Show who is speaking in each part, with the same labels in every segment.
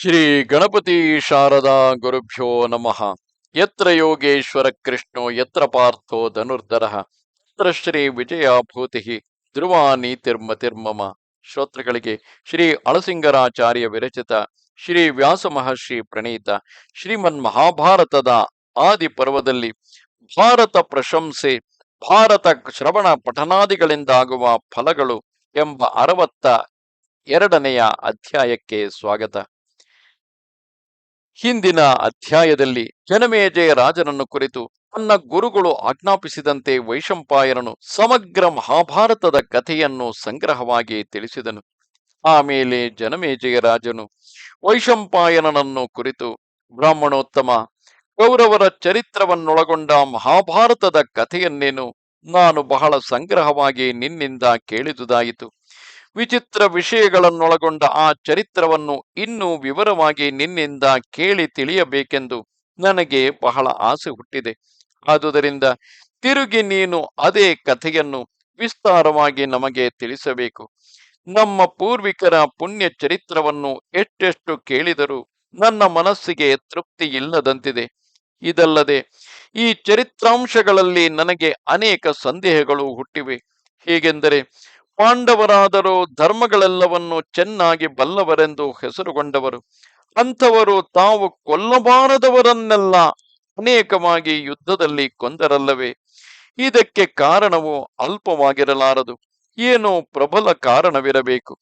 Speaker 1: ಶ್ರೀ ಗಣಪತಿ ಶಾರದಾ ಗುರುಭ್ಯೋ ನಮಃ. ಯತ್ರ ಯೋಗೇಶ್ವರ ಕೃಷ್ಣೋ, ಯತ್ರ ಪಾರ್ಥೋ ಧನುರ್ಧರ. ಯತ್ರ ಶ್ರೀ ವಿಜಯಾಭೂತಿ ಧ್ರುವ ನೀತಿರ್ಮತಿರ್ಮಮ ಶ್ರೋತೃಗಳಿಗೆ ಶ್ರೀ ಅಳಸಿಂಗರಾಚಾರ್ಯ ವಿರಚಿತ ಶ್ರೀ ವ್ಯಾಸ ಮಹರ್ಷಿ ಪ್ರಣೀತ ಶ್ರೀಮನ್ ಮಹಾಭಾರತದ ಆದಿ ಪರ್ವದಲ್ಲಿ ಭಾರತ ಪ್ರಶಂಸೆ, ಭಾರತ ಶ್ರವಣ ಪಠನಾದಿಗಳಿಂದಾಗುವ ಫಲಗಳು ಎಂಬ ಅರವತ್ತ ಎರಡನೆಯ ಅಧ್ಯಾಯಕ್ಕೆ ಸ್ವಾಗತ. ಹಿಂದಿನ ಅಧ್ಯಾಯದಲ್ಲಿ ಜನಮೇಜಯ ರಾಜನನ್ನು ಕುರಿತು ತನ್ನ ಗುರುಗಳು ಆಜ್ಞಾಪಿಸಿದಂತೆ ವೈಶಂಪಾಯನನು ಸಮಗ್ರ ಮಹಾಭಾರತದ ಕಥೆಯನ್ನು ಸಂಗ್ರಹವಾಗಿ ತಿಳಿಸಿದನು. ಆಮೇಲೆ ಜನಮೇಜಯ ರಾಜನು ವೈಶಂಪಾಯನನನ್ನು ಕುರಿತು ಬ್ರಾಹ್ಮಣೋತ್ತಮ ಕೌರವರ ಚರಿತ್ರವನ್ನೊಳಗೊಂಡ ಮಹಾಭಾರತದ ಕಥೆಯನ್ನೇನು ನಾನು ಬಹಳ ಸಂಗ್ರಹವಾಗಿ ನಿನ್ನಿಂದ ಕೇಳಿದುದಾಯಿತು. ವಿಚಿತ್ರ ವಿಷಯಗಳನ್ನೊಳಗೊಂಡ ಆ ಚರಿತ್ರವನ್ನು ಇನ್ನೂ ವಿವರವಾಗಿ ನಿನ್ನಿಂದ ಕೇಳಿ ತಿಳಿಯಬೇಕೆಂದು ನನಗೆ ಬಹಳ ಆಸೆ ಹುಟ್ಟಿದೆ. ಆದುದರಿಂದ ತಿರುಗಿ ನೀನು ಅದೇ ಕಥೆಯನ್ನು ವಿಸ್ತಾರವಾಗಿ ನಮಗೆ ತಿಳಿಸಬೇಕು. ನಮ್ಮ ಪೂರ್ವಿಕರ ಪುಣ್ಯ ಚರಿತ್ರವನ್ನು ಎಷ್ಟೆಷ್ಟು ಕೇಳಿದರೂ ನನ್ನ ಮನಸ್ಸಿಗೆ ತೃಪ್ತಿ ಇಲ್ಲದಂತಿದೆ. ಇದಲ್ಲದೆ ಈ ಚರಿತ್ರಾಂಶಗಳಲ್ಲಿ ನನಗೆ ಅನೇಕ ಸಂದೇಹಗಳು ಹುಟ್ಟಿವೆ. ಹೇಗೆಂದರೆ ಪಾಂಡವರಾದರೂ ಧರ್ಮಗಳೆಲ್ಲವನ್ನು ಚೆನ್ನಾಗಿ ಬಲ್ಲವರೆಂದು ಹೆಸರುಗೊಂಡವರು. ಅಂಥವರು ತಾವು ಕೊಲ್ಲಬಾರದವರನ್ನೆಲ್ಲ ಅನೇಕವಾಗಿ ಯುದ್ಧದಲ್ಲಿ ಕೊಂದರಲ್ಲವೇ? ಇದಕ್ಕೆ ಕಾರಣವು ಅಲ್ಪವಾಗಿರಲಾರದು. ಏನೋ ಪ್ರಬಲ ಕಾರಣವಿರಬೇಕು.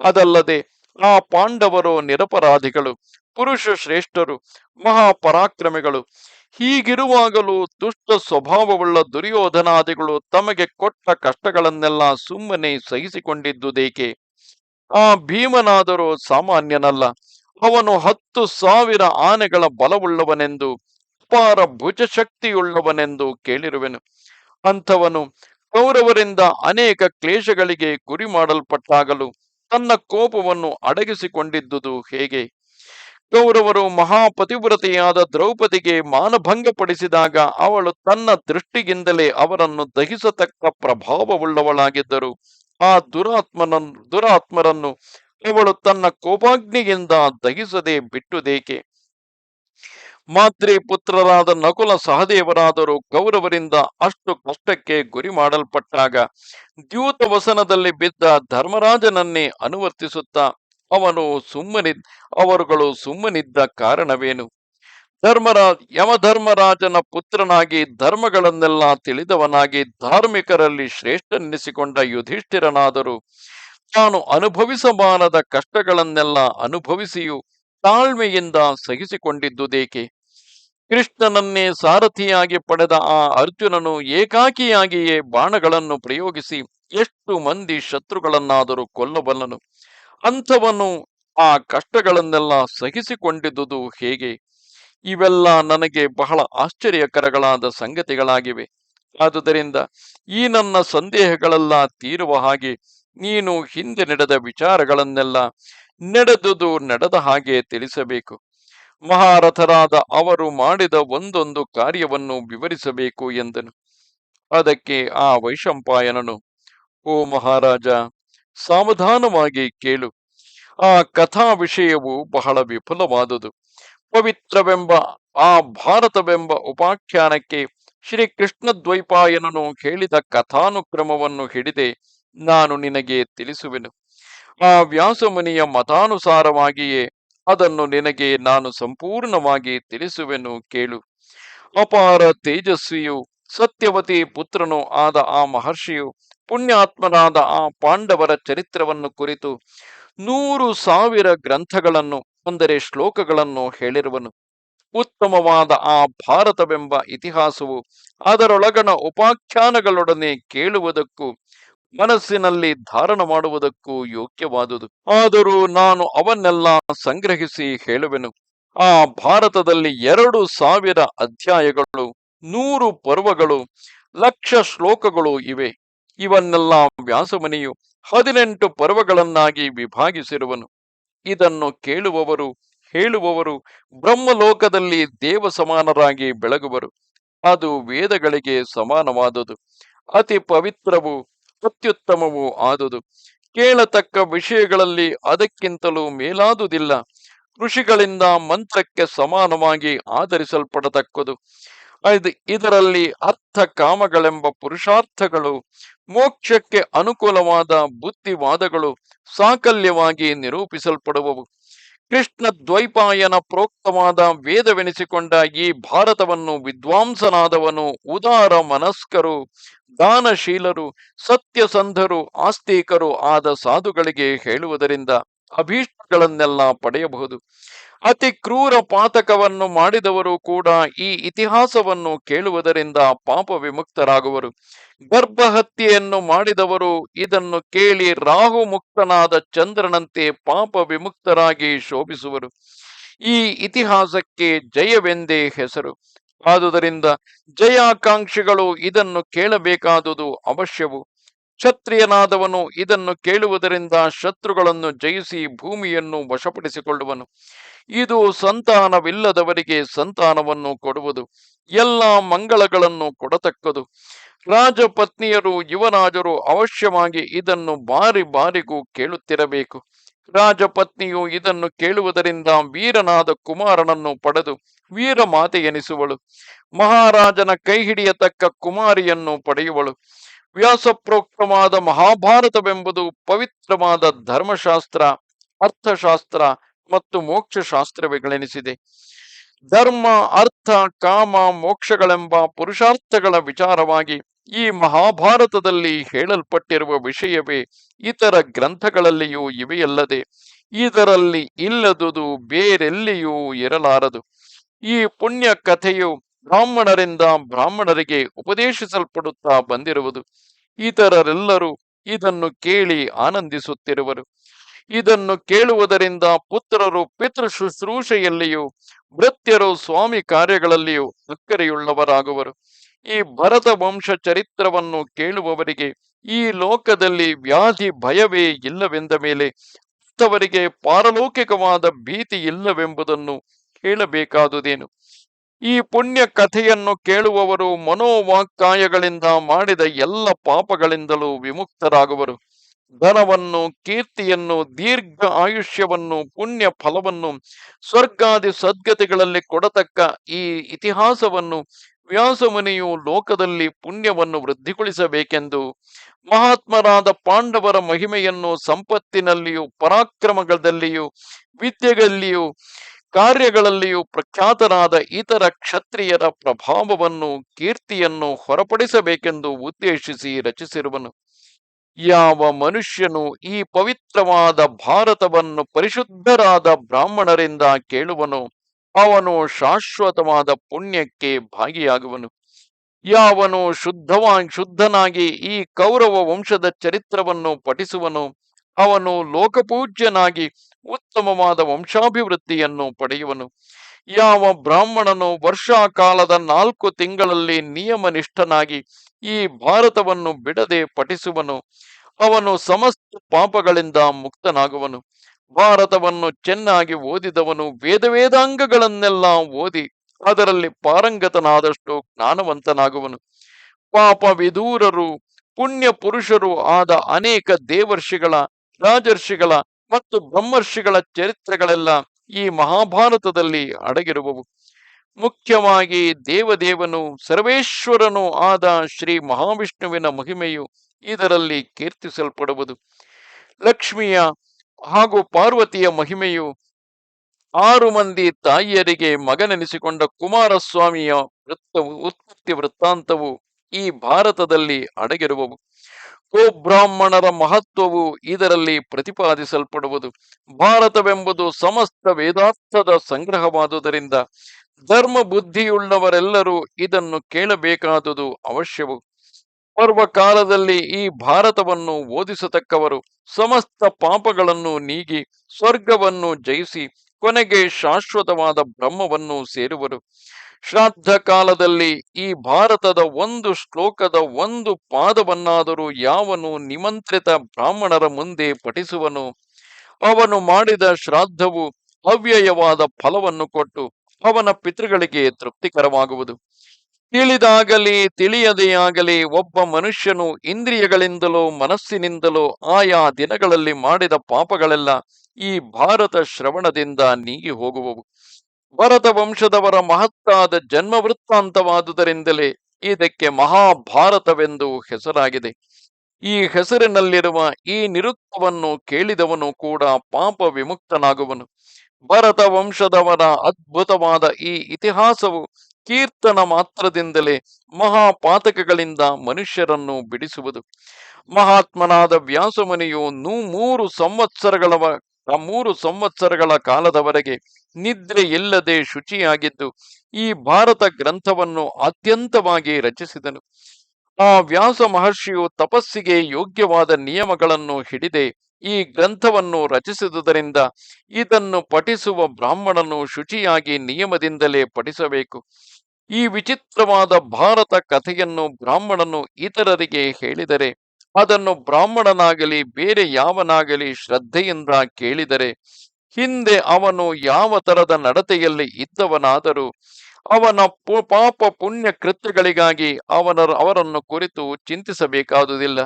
Speaker 1: ಅದಲ್ಲದೆ ಆ ಪಾಂಡವರು ನಿರಪರಾಧಿಗಳು, ಪುರುಷ ಶ್ರೇಷ್ಠರು, ಮಹಾಪರಾಕ್ರಮಿಗಳು ಹೀಗಿರುವಾಗಲೂ ದುಷ್ಟ ಸ್ವಭಾವವುಳ್ಳ ದುರ್ಯೋಧನಾದಿಗಳು ತಮಗೆ ಕೊಟ್ಟ ಕಷ್ಟಗಳನ್ನೆಲ್ಲ ಸುಮ್ಮನೆ ಸಹಿಸಿಕೊಂಡಿದ್ದುದೇಕೆ? ಆ ಭೀಮನಾದರೂ ಸಾಮಾನ್ಯನಲ್ಲ. ಅವನು ಹತ್ತು ಸಾವಿರ ಆನೆಗಳ ಬಲವುಳ್ಳವನೆಂದು ಅಪಾರ ಭುಜಶಕ್ತಿಯುಳ್ಳವನೆಂದು ಕೇಳಿರುವೆನು. ಅಂಥವನು ಕೌರವರಿಂದ ಅನೇಕ ಕ್ಲೇಶಗಳಿಗೆ ಗುರಿ ಮಾಡಲ್ಪಟ್ಟಾಗಲು ತನ್ನ ಕೋಪವನ್ನು ಅಡಗಿಸಿಕೊಂಡಿದ್ದುದು ಹೇಗೆ? ಕೌರವರು ಮಹಾಪತಿವ್ರತೆಯಾದ ದ್ರೌಪದಿಗೆ ಮಾನಭಂಗಪಡಿಸಿದಾಗ ಅವಳು ತನ್ನ ದೃಷ್ಟಿಗಿಂದಲೇ ಅವರನ್ನು ದಹಿಸತಕ್ಕ ಪ್ರಭಾವವುಳ್ಳವಳಾಗಿದ್ದರು. ಆ ದುರಾತ್ಮನ ದುರಾತ್ಮರನ್ನು ಅವಳು ತನ್ನ ಕೋಪಾಗ್ನಿಯಿಂದ ದಹಿಸದೆ ಬಿಟ್ಟುದೇಕೆ? ಮಾತ್ರಿ ಪುತ್ರರಾದ ನಕುಲ ಸಹದೇವರಾದರೂ ಕೌರವರಿಂದ ಅಷ್ಟು ಕಷ್ಟಕ್ಕೆ ಗುರಿ ಮಾಡಲ್ಪಟ್ಟಾಗ ದ್ಯೂತ ವಸನದಲ್ಲಿ ಬಿದ್ದ ಧರ್ಮರಾಜನನ್ನೇ ಅನುವರ್ತಿಸುತ್ತಾ ಅವನು ಸುಮ್ಮನಿದ್ ಅವರುಗಳು ಸುಮ್ಮನಿದ್ದ ಕಾರಣವೇನು? ಧರ್ಮರಾಜ್, ಯಮಧರ್ಮರಾಜನ ಪುತ್ರನಾಗಿ ಧರ್ಮಗಳನ್ನೆಲ್ಲ ತಿಳಿದವನಾಗಿ ಧಾರ್ಮಿಕರಲ್ಲಿ ಶ್ರೇಷ್ಠನೆನಿಸಿಕೊಂಡ ಯುಧಿಷ್ಠಿರನಾದರೂ, ತಾನು ಅನುಭವಿಸಬಾರದ ಕಷ್ಟಗಳನ್ನೆಲ್ಲ ಅನುಭವಿಸಿಯೂ ತಾಳ್ಮೆಯಿಂದ ಸಹಿಸಿಕೊಂಡಿದ್ದುದೇಕೆ? ಕೃಷ್ಣನನ್ನೇ ಸಾರಥಿಯಾಗಿ ಪಡೆದ ಆ ಅರ್ಜುನನು ಏಕಾಕಿಯಾಗಿಯೇ ಬಾಣಗಳನ್ನು ಪ್ರಯೋಗಿಸಿ ಎಷ್ಟು ಮಂದಿ ಶತ್ರುಗಳನ್ನಾದರೂ ಕೊಲ್ಲಬಲ್ಲನು. ಅಂಥವನು ಆ ಕಷ್ಟಗಳನ್ನೆಲ್ಲ ಸಹಿಸಿಕೊಂಡಿದ್ದುದು ಹೇಗೆ? ಇವೆಲ್ಲ ನನಗೆ ಬಹಳ ಆಶ್ಚರ್ಯಕರಗಳಾದ ಸಂಗತಿಗಳಾಗಿವೆ. ಆದುದರಿಂದ ಈ ನನ್ನ ಸಂದೇಹಗಳೆಲ್ಲ ತೀರುವ ಹಾಗೆ ನೀನು ಹಿಂದೆ ನಡೆದ ವಿಚಾರಗಳನ್ನೆಲ್ಲ ನಡೆದುದು ನಡೆದ ಹಾಗೆ ತಿಳಿಸಬೇಕು. ಮಹಾರಥರಾದ ಅವರು ಮಾಡಿದ ಒಂದೊಂದು ಕಾರ್ಯವನ್ನು ವಿವರಿಸಬೇಕು ಎಂದನು. ಅದಕ್ಕೆ ಆ ವೈಶಂಪಾಯನನು, ಓ ಮಹಾರಾಜ ಸಾವಧಾನವಾಗಿ ಕೇಳು. ಆ ಕಥಾ ವಿಷಯವು ಬಹಳ ವಿಫುಲವಾದುದು. ಪವಿತ್ರವೆಂಬ, ಆ ಭಾರತವೆಂಬ ಉಪಾಖ್ಯಾನಕ್ಕೆ ಶ್ರೀ ಕೃಷ್ಣ ದ್ವೈಪಾಯನನು ಹೇಳಿದ ಕಥಾನುಕ್ರಮವನ್ನು ಹಿಡಿದೆ ನಾನು ನಿನಗೆ ತಿಳಿಸುವೆನು. ಆ ವ್ಯಾಸಮುನಿಯ ಮತಾನುಸಾರವಾಗಿಯೇ ಅದನ್ನು ನಿನಗೆ ನಾನು ಸಂಪೂರ್ಣವಾಗಿ ತಿಳಿಸುವೆನು ಕೇಳು. ಅಪಾರ ತೇಜಸ್ವಿಯು ಸತ್ಯವತಿ ಪುತ್ರನು ಆದ ಆ ಮಹರ್ಷಿಯು ಪುಣ್ಯಾತ್ಮನಾದ ಆ ಪಾಂಡವರ ಚರಿತ್ರವನ್ನು ಕುರಿತು ನೂರು ಸಾವಿರ ಗ್ರಂಥಗಳನ್ನು ಅಂದರೆ ಶ್ಲೋಕಗಳನ್ನು ಹೇಳಿರುವನು. ಉತ್ತಮವಾದ ಆ ಭಾರತವೆಂಬ ಇತಿಹಾಸವು ಅದರೊಳಗಣ ಉಪಾಖ್ಯಾನಗಳೊಡನೆ ಕೇಳುವುದಕ್ಕೂ, ಮನಸ್ಸಿನಲ್ಲಿ ಧಾರಣ ಮಾಡುವುದಕ್ಕೂ ಯೋಗ್ಯವಾದುದು. ಆದರೂ ನಾನು ಅವನ್ನೆಲ್ಲ ಸಂಗ್ರಹಿಸಿ ಹೇಳುವೆನು. ಆ ಭಾರತದಲ್ಲಿ ಎರಡು ಸಾವಿರ ಅಧ್ಯಾಯಗಳು, ನೂರು ಪರ್ವಗಳು, ಲಕ್ಷ ಶ್ಲೋಕಗಳು ಇವೆ. ಇವನ್ನೆಲ್ಲ ವ್ಯಾಸಮುನಿಯು ಹದಿನೆಂಟು ಪರ್ವಗಳನ್ನಾಗಿ ವಿಭಾಗಿಸಿರುವನು. ಇದನ್ನು ಕೇಳುವವರು, ಹೇಳುವವರು ಬ್ರಹ್ಮಲೋಕದಲ್ಲಿ ದೇವ ಸಮಾನರಾಗಿ ಬೆಳಗುವರು. ಅದು ವೇದಗಳಿಗೆ ಸಮಾನವಾದುದು. ಅತಿ ಪವಿತ್ರವು ಅತ್ಯುತ್ತಮವೂ ಆದುದು. ಕೇಳತಕ್ಕ ವಿಷಯಗಳಲ್ಲಿ ಅದಕ್ಕಿಂತಲೂ ಮೇಲಾದುದಿಲ್ಲ. ಋಷಿಗಳಿಂದ ಮಂತ್ರಕ್ಕೆ ಸಮಾನವಾಗಿ ಆಧರಿಸಲ್ಪಡತಕ್ಕದು. ಇದರಲ್ಲಿ ಅರ್ಥ ಕಾಮಗಳೆಂಬ ಪುರುಷಾರ್ಥಗಳು ಮೋಕ್ಷಕ್ಕೆ ಅನುಕೂಲವಾದ ಬುದ್ಧಿವಾದಗಳು ಸಾಕಲ್ಯವಾಗಿ ನಿರೂಪಿಸಲ್ಪಡುವವು. ಕೃಷ್ಣ ದ್ವೈಪಾಯನ ಪ್ರೋಕ್ತವಾದ ವೇದವೆನಿಸಿಕೊಂಡ ಈ ಭಾರತವನ್ನು ವಿದ್ವಾಂಸನಾದವನು ಉದಾರ ಮನಸ್ಕರು, ದಾನಶೀಲರು, ಸತ್ಯಸಂಧರು, ಆಸ್ತಿಕರು ಆದ ಸಾಧುಗಳಿಗೆ ಹೇಳುವುದರಿಂದ ಅಭೀಷ್ಟಗಳನ್ನೆಲ್ಲ ಪಡೆಯಬಹುದು. ಅತಿ ಕ್ರೂರ ಪಾತಕವನ್ನು ಮಾಡಿದವರು ಕೂಡ ಈ ಇತಿಹಾಸವನ್ನು ಕೇಳುವುದರಿಂದ ಪಾಪ ವಿಮುಕ್ತರಾಗುವರು. ಗರ್ಭಹತ್ಯೆಯನ್ನು ಮಾಡಿದವರು ಇದನ್ನು ಕೇಳಿ ರಾಹು ಮುಕ್ತನಾದ ಚಂದ್ರನಂತೆ ಪಾಪ ವಿಮುಕ್ತರಾಗಿ ಶೋಭಿಸುವರು. ಈ ಇತಿಹಾಸಕ್ಕೆ ಜಯವೆಂದೇ ಹೆಸರು. ಆದುದರಿಂದ ಜಯಾಕಾಂಕ್ಷಿಗಳು ಇದನ್ನು ಕೇಳಬೇಕಾದುದು ಅವಶ್ಯವು. ಕ್ಷತ್ರಿಯನಾದವನು ಇದನ್ನು ಕೇಳುವುದರಿಂದ ಶತ್ರುಗಳನ್ನು ಜಯಿಸಿ ಭೂಮಿಯನ್ನು ವಶಪಡಿಸಿಕೊಳ್ಳುವನು. ಇದು ಸಂತಾನವಿಲ್ಲದವರಿಗೆ ಸಂತಾನವನ್ನು ಕೊಡುವುದು, ಎಲ್ಲ ಮಂಗಳಗಳನ್ನು ಕೊಡತಕ್ಕದು. ರಾಜಪತ್ನಿಯರು ಯುವರಾಜರು ಅವಶ್ಯವಾಗಿ ಇದನ್ನು ಬಾರಿ ಬಾರಿಗೂ ಕೇಳುತ್ತಿರಬೇಕು. ರಾಜಪತ್ನಿಯು ಇದನ್ನು ಕೇಳುವುದರಿಂದ ವೀರನಾದ ಕುಮಾರನನ್ನು ಪಡೆದು ವೀರ ಮಾತೆ ಎನಿಸುವಳು. ಮಹಾರಾಜನ ಕೈ ಹಿಡಿಯತಕ್ಕ ಕುಮಾರಿಯನ್ನು ಪಡೆಯುವಳು. ವ್ಯಾಸಪ್ರೋಕ್ತವಾದ ಮಹಾಭಾರತವೆಂಬುದು ಪವಿತ್ರವಾದ ಧರ್ಮಶಾಸ್ತ್ರ, ಅರ್ಥಶಾಸ್ತ್ರ ಮತ್ತು ಮೋಕ್ಷಶಾಸ್ತ್ರವೆಗಳೆನಿಸಿದೆ. ಧರ್ಮ, ಅರ್ಥ, ಕಾಮ, ಮೋಕ್ಷಗಳೆಂಬ ಪುರುಷಾರ್ಥಗಳ ವಿಚಾರವಾಗಿ ಈ ಮಹಾಭಾರತದಲ್ಲಿ ಹೇಳಲ್ಪಟ್ಟಿರುವ ವಿಷಯವೇ ಇತರ ಗ್ರಂಥಗಳಲ್ಲಿಯೂ ಇವೆಯಲ್ಲದೆ, ಇದರಲ್ಲಿ ಇಲ್ಲದುದು ಬೇರೆಲ್ಲಿಯೂ ಇರಲಾರದು. ಈ ಪುಣ್ಯ ಕಥೆಯು ಬ್ರಾಹ್ಮಣರಿಂದ ಬ್ರಾಹ್ಮಣರಿಗೆ ಉಪದೇಶಿಸಲ್ಪಡುತ್ತಾ ಬಂದಿರುವುದು. ಇತರರೆಲ್ಲರೂ ಇದನ್ನು ಕೇಳಿ ಆನಂದಿಸುತ್ತಿರುವರು. ಇದನ್ನು ಕೇಳುವುದರಿಂದ ಪುತ್ರರು ಪಿತೃ ಶುಶ್ರೂಷೆಯಲ್ಲಿಯೂ ವೃತ್ಯರು ಸ್ವಾಮಿ ಕಾರ್ಯಗಳಲ್ಲಿಯೂ ಅಕ್ಕರೆಯುಳ್ಳವರಾಗುವರು. ಈ ಭರತ ವಂಶ ಚರಿತ್ರವನ್ನು ಕೇಳುವವರಿಗೆ ಈ ಲೋಕದಲ್ಲಿ ವ್ಯಾಧಿ ಭಯವೇ ಇಲ್ಲವೆಂದ ಮೇಲೆ ಅಂಥವರಿಗೆ ಪಾರಲೌಕಿಕವಾದ ಭೀತಿ ಇಲ್ಲವೆಂಬುದನ್ನು ಹೇಳಬೇಕಾದುದೇನು ಈ ಪುಣ್ಯ ಕಥೆಯನ್ನು ಕೇಳುವವರು ಮನೋವಾಕ್ಕಾಯಗಳಿಂದ ಮಾಡಿದ ಎಲ್ಲ ಪಾಪಗಳಿಂದಲೂ ವಿಮುಕ್ತರಾಗುವರು. ಧನವನ್ನು, ಕೀರ್ತಿಯನ್ನು, ದೀರ್ಘ ಆಯುಷ್ಯವನ್ನು, ಪುಣ್ಯ ಫಲವನ್ನು, ಸ್ವರ್ಗಾದಿ ಸದ್ಗತಿಗಳಲ್ಲಿ ಕೊಡತಕ್ಕ ಈ ಇತಿಹಾಸವನ್ನು ವ್ಯಾಸಮುನಿಯು ಲೋಕದಲ್ಲಿ ಪುಣ್ಯವನ್ನು ವೃದ್ಧಿಗೊಳಿಸಬೇಕೆಂದು ಮಹಾತ್ಮರಾದ ಪಾಂಡವರ ಮಹಿಮೆಯನ್ನು ಸಂಪತ್ತಿನಲ್ಲಿಯೂ, ಪರಾಕ್ರಮಗಳಲ್ಲಿಯೂ, ವಿದ್ಯೆಗಳಲ್ಲಿಯೂ ಕಾರ್ಯಗಳಲ್ಲಿಯೂ ಪ್ರಖ್ಯಾತನಾದ ಇತರ ಕ್ಷತ್ರಿಯರ ಪ್ರಭಾವವನ್ನು, ಕೀರ್ತಿಯನ್ನು ಹೊರಪಡಿಸಬೇಕೆಂದು ಉದ್ದೇಶಿಸಿ ರಚಿಸಿರುವನು. ಯಾವ ಮನುಷ್ಯನು ಈ ಪವಿತ್ರವಾದ ಭಾರತವನ್ನು ಪರಿಶುದ್ಧರಾದ ಬ್ರಾಹ್ಮಣರಿಂದ ಕೇಳುವನು, ಅವನು ಶಾಶ್ವತವಾದ ಪುಣ್ಯಕ್ಕೆ ಭಾಗಿಯಾಗುವನು. ಯಾವನು ಶುದ್ಧವಾಗಿ ಶುದ್ಧನಾಗಿ ಈ ಕೌರವ ವಂಶದ ಚರಿತ್ರವನ್ನು ಪಠಿಸುವನು ಅವನು ಲೋಕಪೂಜ್ಯನಾಗಿ ಉತ್ತಮವಾದ ವಂಶಾಭಿವೃದ್ಧಿಯನ್ನು ಪಡೆಯುವನು. ಯಾವ ಬ್ರಾಹ್ಮಣನು ವರ್ಷಾಕಾಲದ ನಾಲ್ಕು ತಿಂಗಳಲ್ಲಿ ನಿಯಮನಿಷ್ಠನಾಗಿ ಈ ಭಾರತವನ್ನು ಬಿಡದೆ ಪಠಿಸುವನು, ಅವನು ಸಮಸ್ತ ಪಾಪಗಳಿಂದ ಮುಕ್ತನಾಗುವನು. ಭಾರತವನ್ನು ಚೆನ್ನಾಗಿ ಓದಿದವನು ವೇದ ವೇದಾಂಗಗಳನ್ನೆಲ್ಲ ಓದಿ ಅದರಲ್ಲಿ ಪಾರಂಗತನಾದಷ್ಟು ಜ್ಞಾನವಂತನಾಗುವನು. ಪಾಪ ವಿದೂರರು ಪುಣ್ಯ ಪುರುಷರು ಆದ ಅನೇಕ ದೇವರ್ಷಿಗಳ ರಾಜರ್ಷಿಗಳ ಮತ್ತು ಬ್ರಹ್ಮರ್ಷಿಗಳ ಚರಿತ್ರೆಗಳೆಲ್ಲ ಈ ಮಹಾಭಾರತದಲ್ಲಿ ಅಡಗಿರುವವು. ಮುಖ್ಯವಾಗಿ ದೇವದೇವನು, ಸರ್ವೇಶ್ವರನು ಆದ ಶ್ರೀ ಮಹಾವಿಷ್ಣುವಿನ ಮಹಿಮೆಯು ಇದರಲ್ಲಿ ಕೀರ್ತಿಸಲ್ಪಡುವುದು. ಲಕ್ಷ್ಮಿಯ ಹಾಗೂ ಪಾರ್ವತಿಯ ಮಹಿಮೆಯು ಆರು ಮಂದಿ ತಾಯಿಯರಿಗೆ ಮಗನೆನಿಸಿಕೊಂಡ ಕುಮಾರಸ್ವಾಮಿಯ ವೃತ್ತವು ಉತ್ಪತ್ತಿ ವೃತ್ತಾಂತವು ಈ ಭಾರತದಲ್ಲಿ ಅಡಗಿರುವವು. ಗೋಬ್ರಾಹ್ಮಣರ ಮಹತ್ವವು ಇದರಲ್ಲಿ ಪ್ರತಿಪಾದಿಸಲ್ಪಡುವುದು. ಭಾರತವೆಂಬುದು ಸಮಸ್ತ ವೇದಾರ್ಥದ ಸಂಗ್ರಹವಾದುದರಿಂದ ಧರ್ಮ ಬುದ್ಧಿಯುಳ್ಳವರೆಲ್ಲರೂ ಇದನ್ನು ಕೇಳಬೇಕಾದುದು ಅವಶ್ಯವು. ಪರ್ವ ಕಾಲದಲ್ಲಿ ಈ ಭಾರತವನ್ನು ಓದಿಸತಕ್ಕವರು ಸಮಸ್ತ ಪಾಪಗಳನ್ನು ನೀಗಿ, ಸ್ವರ್ಗವನ್ನು ಜಯಿಸಿ, ಕೊನೆಗೆ ಶಾಶ್ವತವಾದ ಬ್ರಹ್ಮವನ್ನು ಸೇರುವರು. ಶ್ರಾದ್ದ ಕಾಲದಲ್ಲಿ ಈ ಭಾರತದ ಒಂದು ಶ್ಲೋಕದ ಒಂದು ಪಾದವನ್ನಾದರೂ ಯಾವನು ನಿಮಂತ್ರಿತ ಬ್ರಾಹ್ಮಣರ ಮುಂದೆ ಪಠಿಸುವನು? ಅವನು ಮಾಡಿದ ಶ್ರಾದ್ದವು ಅವ್ಯಯವಾದ ಫಲವನ್ನು ಕೊಟ್ಟು ಅವನ ಪಿತೃಗಳಿಗೆ ತೃಪ್ತಿಕರವಾಗುವುದು. ತಿಳಿದಾಗಲಿ ತಿಳಿಯದೆಯಾಗಲಿ ಒಬ್ಬ ಮನುಷ್ಯನು ಇಂದ್ರಿಯಗಳಿಂದಲೋ, ಮನಸ್ಸಿನಿಂದಲೋ ಆಯಾ ದಿನಗಳಲ್ಲಿ ಮಾಡಿದ ಪಾಪಗಳೆಲ್ಲ ಈ ಭಾರತ ಶ್ರವಣದಿಂದ ನೀಗಿ ಹೋಗುವವು. ಭರತ ವಂಶದವರ ಮಹತ್ತಾದ ಜನ್ಮ ವೃತ್ತಾಂತವಾದುದರಿಂದಲೇ ಇದಕ್ಕೆ ಮಹಾಭಾರತವೆಂದು ಹೆಸರಾಗಿದೆ. ಈ ಹೆಸರಿನಲ್ಲಿರುವ ಈ ನಿರುತ್ತವನ್ನು ಕೇಳಿದವನು ಕೂಡ ಪಾಪ ವಿಮುಕ್ತನಾಗುವನು. ಭರತ ವಂಶದವರ ಅದ್ಭುತವಾದ ಈ ಇತಿಹಾಸವು ಕೀರ್ತನ ಮಾತ್ರದಿಂದಲೇ ಮಹಾಪಾತಕಗಳಿಂದ ಮನುಷ್ಯರನ್ನು ಬಿಡಿಸುವುದು. ಮಹಾತ್ಮನಾದ ವ್ಯಾಸಮುನಿಯು ನೂ ಮೂರು ಸಂವತ್ಸರಗಳ ಮೂರು ಸಂವತ್ಸರಗಳ ಕಾಲದವರೆಗೆ ನಿದ್ರೆ ಇಲ್ಲದೆ ಶುಚಿಯಾಗಿದ್ದು, ಈ ಭಾರತ ಗ್ರಂಥವನ್ನು ಅತ್ಯಂತವಾಗಿ ರಚಿಸಿದನು. ಆ ವ್ಯಾಸ ಮಹರ್ಷಿಯು ತಪಸ್ಸಿಗೆ ಯೋಗ್ಯವಾದ ನಿಯಮಗಳನ್ನು ಹಿಡಿದೆ, ಈ ಗ್ರಂಥವನ್ನು ರಚಿಸಿದುದರಿಂದ ಇದನ್ನು ಪಠಿಸುವ ಬ್ರಾಹ್ಮಣನು ಶುಚಿಯಾಗಿ ನಿಯಮದಿಂದಲೇ ಪಠಿಸಬೇಕು. ಈ ವಿಚಿತ್ರವಾದ ಭಾರತ ಕಥೆಯನ್ನು ಬ್ರಾಹ್ಮಣನು ಇತರರಿಗೆ ಹೇಳಿದರೆ ಅದನ್ನು ಬ್ರಾಹ್ಮಣನಾಗಲಿ, ಬೇರೆ ಯಾವನಾಗಲಿ ಶ್ರದ್ಧೆಯಿಂದ ಕೇಳಿದರೆ, ಹಿಂದೆ ಅವನು ಯಾವ ತರದ ನಡತೆಯಲ್ಲಿ ಇದ್ದವನಾದರೂ, ಅವನ ಪಾಪ ಪುಣ್ಯ ಕೃತ್ಯಗಳಿಗಾಗಿ ಅವನ, ಅವರನ್ನು ಕುರಿತು ಚಿಂತಿಸಬೇಕಾದುದಿಲ್ಲ.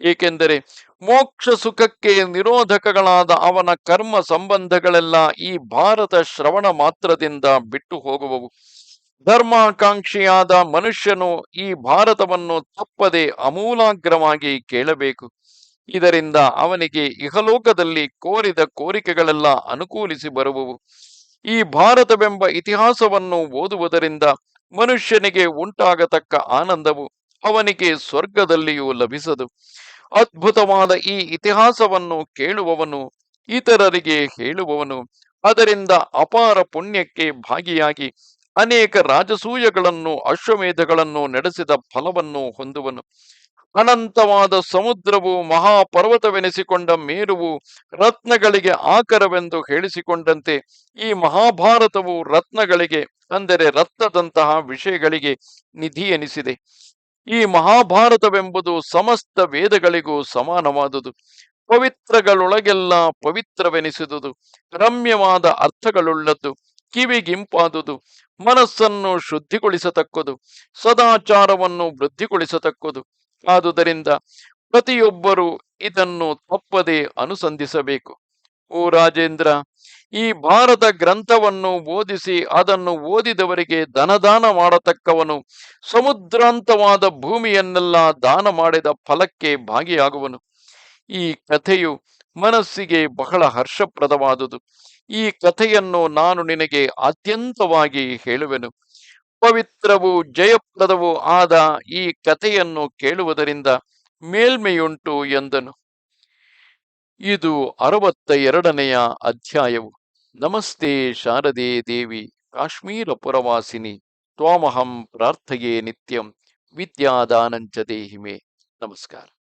Speaker 1: ಏಕೆಂದರೆ ಮೋಕ್ಷ ಸುಖಕ್ಕೆ ನಿರೋಧಕಗಳಾದ ಅವನ ಕರ್ಮ ಸಂಬಂಧಗಳೆಲ್ಲ ಈ ಭಾರತ ಶ್ರವಣ ಮಾತ್ರದಿಂದ ಬಿಟ್ಟು ಹೋಗುವವು. ಧರ್ಮಾಕಾಂಕ್ಷಿಯಾದ ಮನುಷ್ಯನು ಈ ಭಾರತವನ್ನು ತಪ್ಪದೆ ಅಮೂಲಾಗ್ರವಾಗಿ ಕೇಳಬೇಕು. ಇದರಿಂದ ಅವನಿಗೆ ಇಹಲೋಕದಲ್ಲಿ ಕೋರಿದ ಕೋರಿಕೆಗಳೆಲ್ಲ ಅನುಕೂಲಿಸಿ ಬರುವವು. ಈ ಭಾರತವೆಂಬ ಇತಿಹಾಸವನ್ನು ಓದುವುದರಿಂದ ಮನುಷ್ಯನಿಗೆ ಉಂಟಾಗತಕ್ಕ ಆನಂದವು ಅವನಿಗೆ ಸ್ವರ್ಗದಲ್ಲಿಯೂ ಲಭಿಸದು. ಅದ್ಭುತವಾದ ಈ ಇತಿಹಾಸವನ್ನು ಕೇಳುವವನು ಇತರರಿಗೆ ಹೇಳುವವನು. ಅದರಿಂದ ಅಪಾರ ಪುಣ್ಯಕ್ಕೆ ಭಾಗಿಯಾಗಿ ಅನೇಕ ರಾಜಸೂಯಗಳನ್ನು, ಅಶ್ವಮೇಧಗಳನ್ನು ನಡೆಸಿದ ಫಲವನ್ನು ಹೊಂದುವನು. ಅನಂತವಾದ ಸಮುದ್ರವು ಮಹಾಪರ್ವತವೆನಿಸಿಕೊಂಡ ಮೇರುವು ರತ್ನಗಳಿಗೆ ಆಕರವೆಂದು ಹೇಳಿಸಿಕೊಂಡಂತೆ, ಈ ಮಹಾಭಾರತವು ರತ್ನಗಳಿಗೆ, ಅಂದರೆ ರತ್ನದಂತಹ ವಿಷಯಗಳಿಗೆ ನಿಧಿ ಎನಿಸಿದೆ ಈ ಮಹಾಭಾರತವೆಂಬುದು ಸಮಸ್ತ ವೇದಗಳಿಗೂ ಸಮಾನವಾದುದು. ಪವಿತ್ರಗಳೊಳಗೆಲ್ಲ ಪವಿತ್ರವೆನಿಸಿದುದು. ರಮ್ಯವಾದ ಅರ್ಥಗಳುಳ್ಳದ್ದು. ಕಿವಿಗಿಂಪಾದುದು, ಮನಸ್ಸನ್ನು ಶುದ್ಧಿಗೊಳಿಸತಕ್ಕದು, ಸದಾಚಾರವನ್ನು ವೃದ್ಧಿಗೊಳಿಸತಕ್ಕದು. ಆದುದರಿಂದ ಪ್ರತಿಯೊಬ್ಬರು ಇದನ್ನು ತಪ್ಪದೆ ಅನುಸಂಧಿಸಬೇಕು. ಓ ರಾಜೇಂದ್ರ, ಈ ಭಾರತ ಗ್ರಂಥವನ್ನು ಓದಿಸಿ ಅದನ್ನು ಓದಿದವರಿಗೆ ಧನದಾನ ಮಾಡತಕ್ಕವನು, ಸಮುದ್ರಾಂತವಾದ ಭೂಮಿಯನ್ನೆಲ್ಲ ದಾನ ಮಾಡಿದ ಫಲಕ್ಕೆ ಭಾಗಿಯಾಗುವನು. ಈ ಕಥೆಯು ಮನಸ್ಸಿಗೆ ಬಹಳ ಹರ್ಷಪ್ರದವಾದುದು. ಈ ಕಥೆಯನ್ನು ನಾನು ನಿನಗೆ ಅತ್ಯಂತವಾಗಿ ಹೇಳುವೆನು. ಪವಿತ್ರವೂ ಜಯಪ್ರದವೂ ಆದ ಈ ಕಥೆಯನ್ನು ಕೇಳುವುದರಿಂದ ಮೇಲ್ಮೆಯುಂಟು ಎಂದನು. ಇದು ಅರವತ್ತ ಎರಡನೆಯ ಅಧ್ಯಾಯವು. ನಮಸ್ತೆ ಶಾರದೆ ದೇವಿ, ಕಾಶ್ಮೀರ ಪುರವಾಸಿನಿ, ತ್ವಾಮಹಂ ಪ್ರಾರ್ಥೆಯೇ ನಿತ್ಯಂ, ವಿದ್ಯಾದಾನಂಚ ದೇಹಿಮೆ. ನಮಸ್ಕಾರ.